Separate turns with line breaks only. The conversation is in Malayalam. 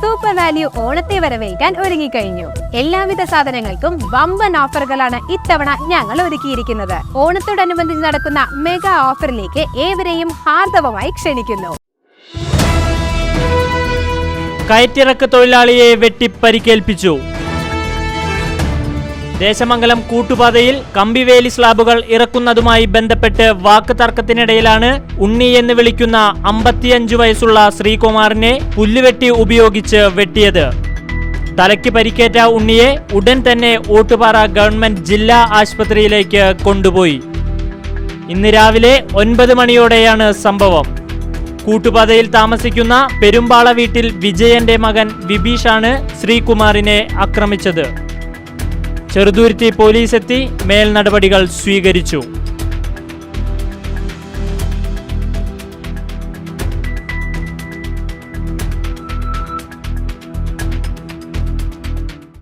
സൂപ്പർ വാല്യൂ ഓണത്തെ വരവേൽക്കാൻ ഒരുങ്ങിക്കഴിഞ്ഞു. എല്ലാവിധ സാധനങ്ങൾക്കും വമ്പൻ ഓഫറുകളാണ് ഇത്തവണ ഞങ്ങൾ ഒരുക്കിയിരിക്കുന്നത്. ഓണത്തോടനുബന്ധിച്ച് നടക്കുന്ന മെഗാ ഓഫറിലേക്ക് ഏവരെയും ഹാർദവമായി ക്ഷണിക്കുന്നു.
കയറ്റിറക്ക തൊഴിലാളിയെ വെട്ടിപ്പരിക്കേൽപ്പിച്ചു. ദേശമംഗലം കൂട്ടുപാതയിൽ കമ്പിവേലി സ്ലാബുകൾ ഇറക്കുന്നതുമായി ബന്ധപ്പെട്ട് വാക്ക് തർക്കത്തിനിടയിലാണ് ഉണ്ണി എന്ന് വിളിക്കുന്ന അമ്പത്തിയഞ്ചു വയസ്സുള്ള ശ്രീകുമാറിനെ പുല്ലുവെട്ടി ഉപയോഗിച്ച് വെട്ടിയത്. തലയ്ക്ക് പരിക്കേറ്റ ഉണ്ണിയെ ഉടൻ തന്നെ ഓട്ടുപാറ ഗവൺമെന്റ് ജില്ലാ ആശുപത്രിയിലേക്ക് കൊണ്ടുപോയി. ഇന്ന് രാവിലെ ഒൻപത് മണിയോടെയാണ് സംഭവം. കൂട്ടുപാതയിൽ താമസിക്കുന്ന പെരുമ്പാള വീട്ടിൽ വിജയന്റെ മകൻ വിബീഷാണ് ശ്രീകുമാറിനെ ആക്രമിച്ചത്. ചെറുതുരുത്തി പോലീസ് എത്തി മേൽ നടപടികൾ സ്വീകരിച്ചു.